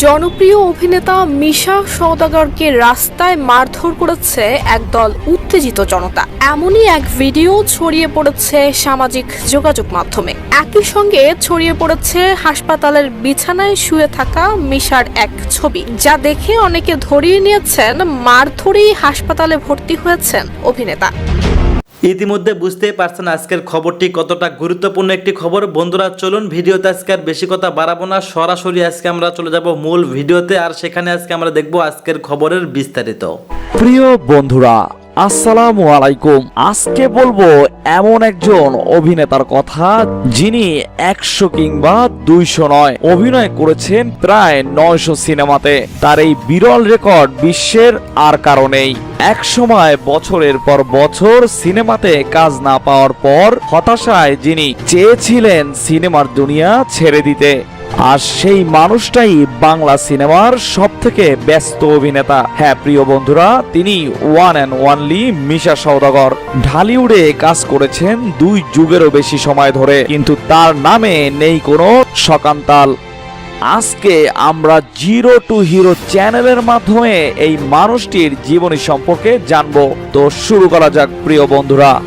জনপ্রিয় অভিনেতা মিশা সওদাগরকে রাস্তায় মারধর করেছে একদল উত্তেজিত জনতা। এমনই এক ভিডিও ছড়িয়ে পড়েছে সামাজিক যোগাযোগ মাধ্যমে। একই সঙ্গে ছড়িয়ে পড়েছে হাসপাতালের বিছানায় শুয়ে থাকা মিশার এক ছবি, যা দেখে অনেকে ধরিয়ে নিয়েছেন মারধরেই হাসপাতালে ভর্তি হয়েছেন অভিনেতা। ইতিমধ্যে বুঝতেই পারছেন আজকের খবরটি কতটা গুরুত্বপূর্ণ একটি খবর। বন্ধুরা, চলুন ভিডিওতে আজকে আর বেশি কথা বাড়াবো না। সরাসরি আজকে আমরা চলে যাব মূল ভিডিওতে আর সেখানে আজকে আমরা দেখব আজকের খবরের বিস্তারিত। প্রিয় বন্ধুরা, আসসালামু আলাইকুম। আজকে বলব এমন একজন অভিনেতার কথা যিনি একশো কিংবা দুইশো নয় অভিনয় করেছেন প্রায় নয়শো সিনেমাতে। তার এই বিরল রেকর্ড বিশ্বের আর কারণেই এক সময় বছরের পর বছর সিনেমাতে কাজ না পাওয়ার পর হতাশায় যিনি চেয়েছিলেন সিনেমার দুনিয়া ছেড়ে দিতে, আর সেই মানুষটাই বাংলা সিনেমার সব থেকে ব্যস্ত অভিনেতা। হ্যাঁ প্রিয় বন্ধুরা, তিনি one and only Misha Saudagar ঢালিউডে কাজ করেছেন দুই যুগেরও বেশি সময় ধরে, কিন্তু তার নামে নেই কোনো সকান্তাল। আজকে আমরা জিরো টু হিরো চ্যানেলের মাধ্যমে এই মানুষটির জীবনী সম্পর্কে জানব। তো শুরু করা যাক, প্রিয় বন্ধুরা।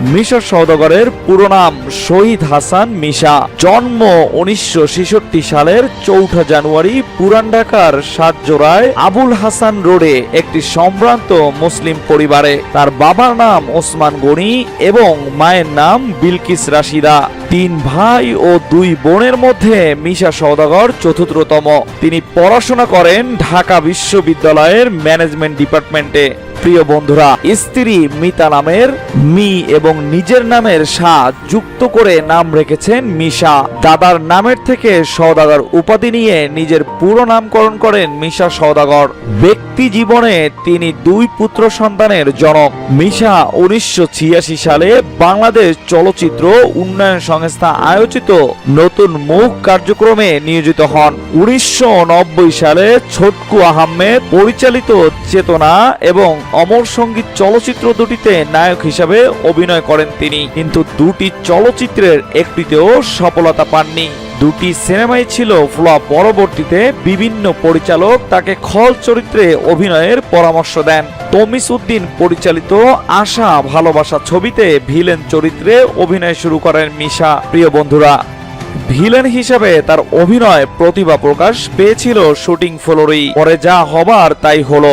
মিশর সওদাগরের পুরো নাম শহীদ হাসান মিশা। জন্ম উনিশশো ছেষট্টি সালের চৌঠা জানুয়ারি পুরান ঢাকার সাতজোড়ায় আবুল হাসান রোডে একটি সম্ভ্রান্ত মুসলিম পরিবারে। তার বাবার নাম ওসমান গনি এবং মায়ের নাম বিলকিস রাশিদা। তিন ভাই ও দুই বোনের মধ্যে মিশা সওদাগর চতুর্থতম। তিনি পড়াশোনা করেন ঢাকা বিশ্ববিদ্যালয়ের ম্যানেজমেন্ট ডিপার্টমেন্টে। প্রিয় বন্ধুরা, স্ত্রী মিতা নামের, মি এবং নিজের নামের সা যুক্ত করে নাম রেখেছেন মিশা। দাদার নামের থেকে সওদাগর উপাধি নিয়ে নিজের পুরো নামকরণ করেন মিশা সওদাগর। ব্যক্তি জীবনে তিনি দুই পুত্র সন্তানের জনক। মিশা উনিশশো ছিয়াশি সালে বাংলাদেশ চলচ্চিত্র উন্নয়ন সংস্থা আয়োজিত নতুন মুখ কার্যক্রমে নিয়োজিত হন। উনিশশো নব্বই সালে ছোটকু আহমেদ পরিচালিত চেতনা এবং অমর সংগীত চলচ্চিত্র দুটিতে নায়ক হিসাবে অভিনয় করেন তিনি। কিন্তু দুটি চলচ্চিত্রের একটিতেও সফলতা পাননি। দুটি সিনেমাই ছিল ফ্লপ। পরবর্তীতে বিভিন্ন পরিচালক তাকে খল চরিত্রে অভিনয়ের পরামর্শ দেন। তমিস উদ্দিন পরিচালিত আশা ভালোবাসা ছবিতে ভিলেন চরিত্রে অভিনয় শুরু করেন মিশা। প্রিয় বন্ধুরা, ভিলেন হিসাবে তার অভিনয় প্রতিভা প্রকাশ পেয়েছিল শুটিং ফ্লোরেই। পরে যা হবার তাই হলো।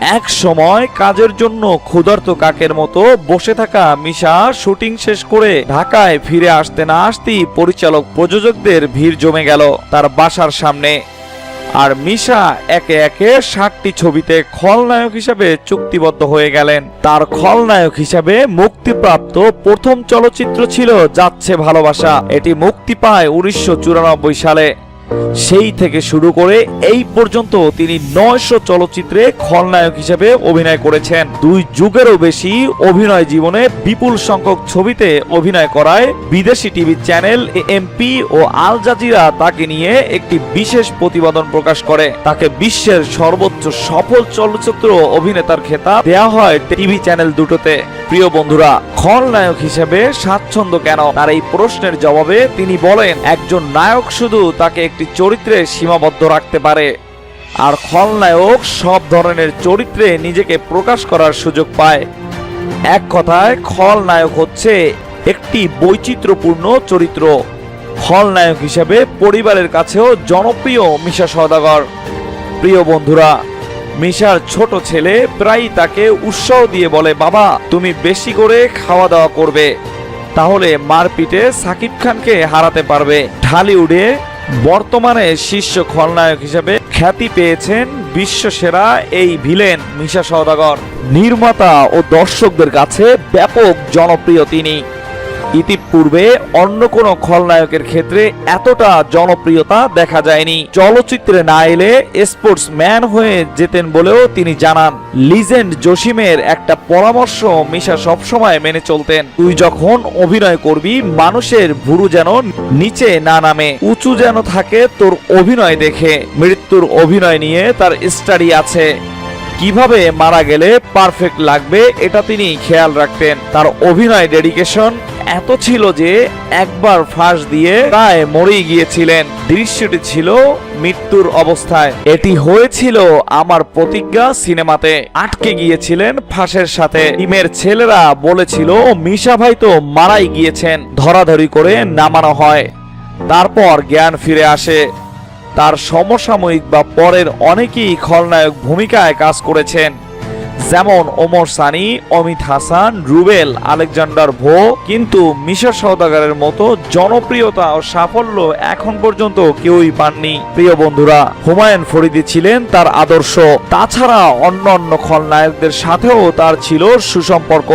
এক সময় কাজের জন্য ক্ষুধার্ত কাকের মতো বসে থাকা মিশা শুটিং শেষ করে ঢাকায় ফিরে আসতে না আসতেই পরিচালক প্রযোজকদের ভিড় জমে গেল তার বাসার সামনে। আর মিশা একে একে ষাটটি ছবিতে খলনায়ক হিসাবে চুক্তিবদ্ধ হয়ে গেলেন। তার খলনায়ক হিসাবে মুক্তিপ্রাপ্ত প্রথম চলচ্চিত্র ছিল যাচ্ছে ভালোবাসা। এটি মুক্তি পায় উনিশশো চুরানব্বই সালে। সেই থেকে শুরু করে এই পর্যন্ত তিনি নয়শো চলচ্চিত্রে খলনায়ক হিসেবে অভিনয় করেছেন। দুই যুগেরও বেশি অভিনয় জীবনে বিপুল সংখ্যক ছবিতে অভিনয় করায় বিদেশি টিভি চ্যানেল এমপি ও আল জাজিরা তাকে নিয়ে একটি বিশেষ প্রতিবেদন প্রকাশ করে। তাকে বিশ্বের সর্বোচ্চ সফল চলচ্চিত্র অভিনেতার খেতাব দেয়া হয় টিভি চ্যানেল দুটোতে। প্রিয় বন্ধুরা, খলনায়ক হিসেবে স্বাচ্ছন্দ্য কেন? তার এই প্রশ্নের জবাবে তিনি বলেন, একজন নায়ক শুধু তাকে একটি চরিত্রে সীমাবদ্ধ রাখতে পারে। আর খলনায়ক সব ধরনের চরিত্রে নিজেকে প্রকাশ করার সুযোগ পায়। এক কথায়, খলনায়ক হচ্ছে একটি বৈচিত্র্যপূর্ণ চরিত্র। খলনায়ক হিসেবে পরিবারের কাছেও জনপ্রিয় মিশা সদাগর প্রিয় বন্ধুরা, মিশার ছোট ছেলে প্রায়ই তাকে উৎসাহ দিয়ে বলে, বাবা, তুমি বেশি করে খাওয়া দাওয়া করবে। তাহলে মারপিটে সাকিব খানকে হারাতে পারবে। ঢালিউডে বর্তমানে শীর্ষ খলনায়ক হিসেবে খ্যাতি পেয়েছেন বিশ্বসেরা এই ভিলেন মিশা সওদাগর। নির্মাতা ও দর্শকদের কাছে ব্যাপক জনপ্রিয় তিনি। ইতিপূর্বে অন্য কোনো খলনায়কের ক্ষেত্রে এতটা জনপ্রিয়তা দেখা যায়নি। চলচ্চিত্রে না এলে স্পোর্টস ম্যান হয়ে যেতেন বলেও তিনি জানান, লিজেন্ড জসিমের একটা পরামর্শ মিশা সবসময় মেনে চলতেন। তুই যখন অভিনয় করবি, মানুষের ভুরু যেন নিচে না নামে, উঁচু যেন থাকে তোর অভিনয় দেখে। মৃত্যুর অভিনয় নিয়ে তার স্টাডি আছে। কীভাবে মারা গেলে পারফেক্ট লাগবে এটা তিনি খেয়াল রাখতেন। তার অভিনয় ডেডিকেশন এত ছিল যে একবার ফাঁস দিয়ে প্রায় মরেই গিয়েছিলেন। দৃশ্যটি ছিল মৃত্যুর অবস্থায়। এটি হয়েছিল আমার প্রতিজ্ঞা সিনেমাতে। আটকে গিয়েছিলেন ফাঁসের সাথে। টিমের ছেলেরা বলেছিল, মিশা ভাই তো মারাই গিয়েছেন। ধরাধরি করে নামানো হয়। তারপর জ্ঞান ফিরে আসে। তার সমসাময়িক বা পরের অনেকেই খলনায়ক ভূমিকায় কাজ করেছেন। যেমন ওমর সানি, অমিত হাসান, রুবেল, আলেকজান্ডার ভো, কিন্তু মিশর সৌদাগারের মতো জনপ্রিয়তা ও সাফল্য এখন পর্যন্ত কেউই পাননি। প্রিয় বন্ধুরা, হুমায়ুন ফরিদি ছিলেন তার আদর্শ। তাছাড়া অন্য অন্য খলনায়কদের সাথেও তার ছিল সুসম্পর্ক।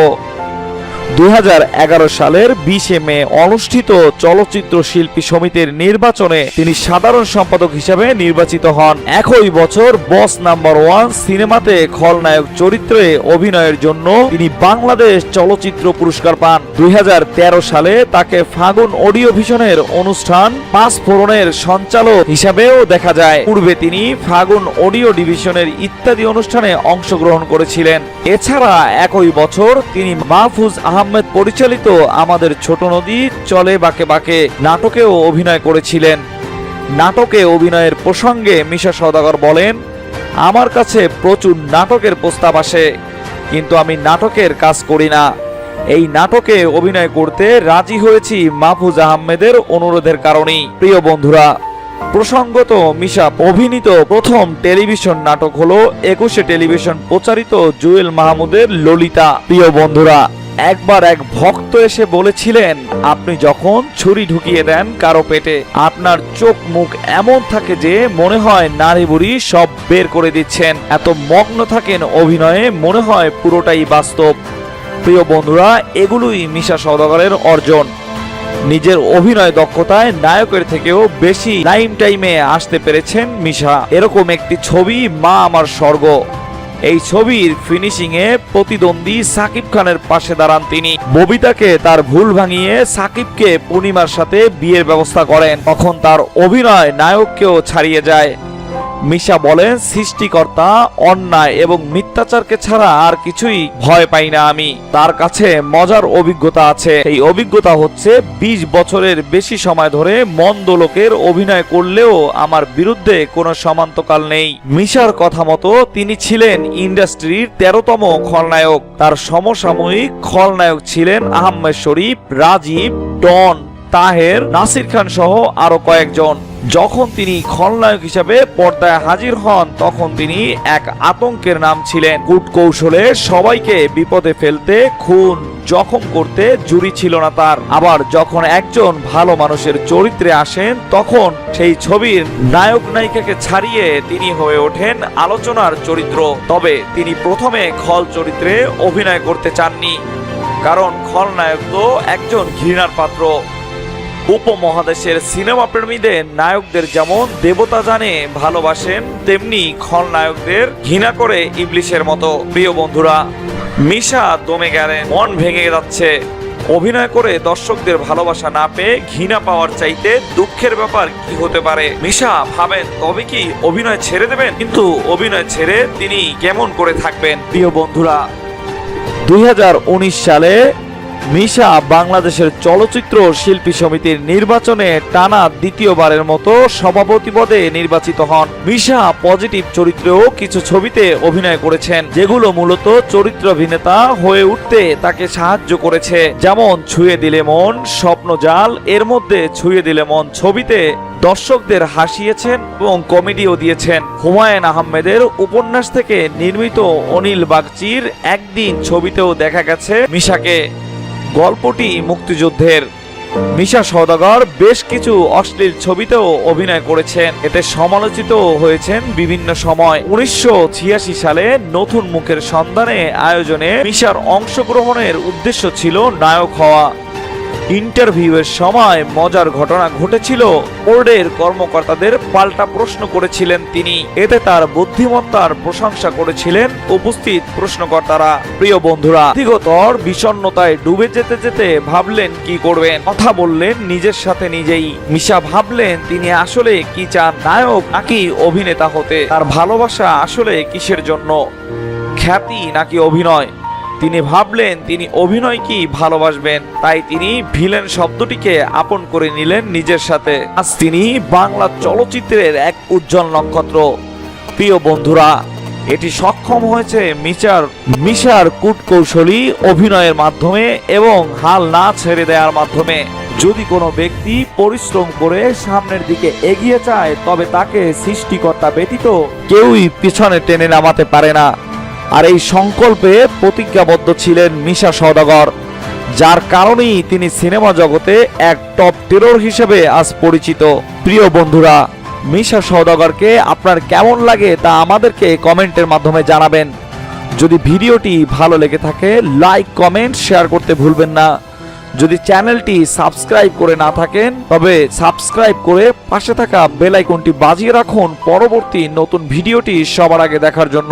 দুই হাজার এগারো সালের বিশে মে অনুষ্ঠিত চলচ্চিত্র শিল্পী সমিতির নির্বাচনে তিনি সাধারণ সম্পাদক হিসেবে নির্বাচিত হন। একই বছর বস নাম্বার ওয়ান সিনেমাতে খলনায়ক চরিত্রে অভিনয়ের জন্য তিনি বাংলাদেশ চলচ্চিত্র পুরস্কার পান। দুই সালে তাকে ফাগুন অডিও ভিশনের অনুষ্ঠান পাঁচ ফোরনের সঞ্চালক হিসাবেও দেখা যায়। পূর্বে তিনি ফাগুন অডিও ডিভিশনের ইত্যাদি অনুষ্ঠানে অংশগ্রহণ করেছিলেন। এছাড়া একই বছর তিনি মাহফুজ আহমেদ পরিচালিত আমাদের ছোট নদী চলে বাকে বাকে নাটকেও অভিনয় করেছিলেন। নাটকে অভিনয়ের প্রসঙ্গে মিশা সওদাগর বলেন, আমার কাছে প্রচুর নাটকের প্রস্তাব আসে, কিন্তু আমি নাটকের কাজ করি না। এই নাটকে অভিনয় করতে রাজি হয়েছি মাহফুজ আহমেদের অনুরোধের কারণেই। প্রিয় বন্ধুরা, প্রসঙ্গত মিশা অভিনীত প্রথম টেলিভিশন নাটক হলো একুশে টেলিভিশন প্রচারিত জুয়েল মাহমুদের ললিতা। প্রিয় বন্ধুরা একবার এক ভক্ত এসে বলেছিলেন, আপনি যখন ছুরি ঢুকিয়ে দেন কারও পেটে, আপনার চোখ মুখ এমন থাকে যে মনে হয় নারী বুড়ি সব বের করে দিচ্ছেন। এত মগ্ন থাকেন অভিনয়ে, মনে হয় পুরোটাই বাস্তব। প্রিয় বন্ধুরা, এগুলোই মিশা সওদাগরের অর্জন। নিজের অভিনয় দক্ষতায় নায়কের থেকেও বেশি টাইম টাইমে আসতে পেরেছেন মিশা। এরকম একটি ছবি মা আমার স্বর্গ। এই ছবির ফিনিশিং এ প্রতিদ্বন্দ্বী সাকিব খানের পাশে দাঁড়ান তিনি। ববিতাকে তার ভুল ভাঙিয়ে সাকিবকে পূর্ণিমার সাথে বিয়ের ব্যবস্থা করেন। তখন তার অভিনয় নায়ককেও ছাড়িয়ে যায়। মিশা বলেন, সৃষ্টিকর্তা, অন্যায় এবং মিথ্যাচারকে ছাড়া আর কিছুই ভয় পাই না আমি। তার কাছে মজার অভিজ্ঞতা আছে। এই অভিজ্ঞতা হচ্ছে ২০ বছরের বেশি সময় ধরে মন্দ লোকের অভিনয় করলেও আমার বিরুদ্ধে কোনো সমান্তকাল নেই। মিশার কথা মতো তিনি ছিলেন ইন্ডাস্ট্রির তেরোতম খলনায়ক। তার সমসাময়িক খলনায়ক ছিলেন আহমেদ শরীফ, রাজীব, ডন, তাহের, নাসির খান সহ আরও কয়েকজন। যখন তিনি খলনায়ক হিসাবে পর্দায় হাজির হন, তখন তিনি এক আতঙ্কের নাম ছিলেন। কূট কৌশলে সবাইকে বিপদে ফেলতে, খুন জখম করতে জুড়ি ছিল না তার। আবার যখন একজন ভালো মানুষের চরিত্রে আসেন, তখন সেই ছবির নায়ক নায়িকাকে ছাড়িয়ে তিনি হয়ে ওঠেন আলোচনার চরিত্র। তবে তিনি প্রথমে খল চরিত্রে অভিনয় করতে চাননি, কারণ খলনায়ক তো একজন ঘৃণার পাত্র। উপমহাদেশের সিনেমা প্রেমীদের নায়কদের যেমন দেবতা জানে, ভালোবাসেন, তেমনি খলনায়কদের ঘৃণা করে ইবলিশের মতো। প্রিয় বন্ধুরা, মিশা দমে গেলেন। মন ভেঙে যাচ্ছে। অভিনয় করে দর্শকদের ভালোবাসা না পেয়ে ঘৃণা পাওয়ার চাইতে দুঃখের ব্যাপার কি হতে পারে? মিশা ভাবেন, তবে কি অভিনয় ছেড়ে দেবেন? কিন্তু অভিনয় ছেড়ে তিনি কেমন করে থাকবেন? প্রিয় বন্ধুরা, দুই হাজার উনিশ সালে মিশা বাংলাদেশের চলচ্চিত্র শিল্পী সমিতির নির্বাচনে টানা দ্বিতীয়বারের মতো সভাপতি পদে নির্বাচিত হন। মিশা পজিটিভ চরিত্রেও কিছু ছবিতে অভিনয় করেছেন, যেগুলো মূলত চরিত্র অভিনেতা হয়ে উঠতে তাকে সাহায্য করেছে। যেমন, ছুঁয়ে দিলে মন স্বপ্নজাল এর মধ্যে ছুঁয়ে দিলে মন ছবিতে দর্শকদের হাসিয়েছেন এবং কমেডিও দিয়েছেন। হুমায়ুন আহমেদের উপন্যাস থেকে নির্মিত অনিল বাগচির একদিন ছবিতেও দেখা গেছে মিশাকে। গল্পটি মুক্তিযুদ্ধের মিশা সওদাগর বেশ কিছু অশ্লীল ছবিতেও অভিনয় করেছেন। এতে সমালোচিত হয়েছেন বিভিন্ন সময়। উনিশশো ছিয়াশি সালে নতুন মুখের সন্ধানে আয়োজনে মিশার অংশগ্রহণের উদ্দেশ্য ছিল নায়ক হওয়া। ইন্টারভিউয়ের সময় মজার ঘটনা ঘটেছিল। বোর্ডের কর্মকর্তাদের পাল্টা প্রশ্ন করেছিলেন তিনি। এতে তার বুদ্ধিমত্তার প্রশংসা করেছিলেন উপস্থিত প্রশ্নকর্তারা। প্রিয় বন্ধুরা ব্যক্তিগতর বিষণ্ণতায় ডুবে যেতে যেতে ভাবলেন কি করবেন? কথা বললেন নিজের সাথে নিজেই। মিশা ভাবলেন তিনি আসলে কি চান, নায়ক নাকি অভিনেতা হতে? তার ভালোবাসা আসলে কিসের জন্য? খ্যাতি নাকি অভিনয়? তিনি ভাবলেন, তিনি অভিনয় কি ভালোবাসবেন? তাই তিনি ভিলেন শব্দটিকে আপন করে নিলেন নিজের সাথে। আজ তিনি বাংলা চলচ্চিত্রের এক উজ্জ্বল নক্ষত্র। প্রিয় বন্ধুরা, এটি সক্ষম হয়েছে মিশার মিশার কূটকৌশলী অভিনয়ের মাধ্যমে এবং হাল না ছেড়ে দেওয়ার মাধ্যমে। যদি কোনো ব্যক্তি পরিশ্রম করে সামনের দিকে এগিয়ে যায় তবে তাকে সৃষ্টিকর্তা ব্যতীত কেউই পিছনে টেনে নামাতে পারে না। আর এই সংকল্পে প্রতিজ্ঞাবদ্ধ ছিলেন মিশা সওদাগর, যার কারণেই তিনি সিনেমা জগতে এক টপ টেরর হিসেবে আজ পরিচিত। প্রিয় বন্ধুরা, মিশা সওদাগরকে আপনার কেমন লাগে তা আমাদেরকে কমেন্টের মাধ্যমে জানাবেন। যদি ভিডিওটি ভালো লেগে থাকে লাইক কমেন্ট শেয়ার করতে ভুলবেন না। যদি চ্যানেলটি সাবস্ক্রাইব করে না থাকেন, তবে সাবস্ক্রাইব করে পাশে থাকা বেল আইকনটি বাজিয়ে রাখুন পরবর্তী নতুন ভিডিওটি সবার আগে দেখার জন্য।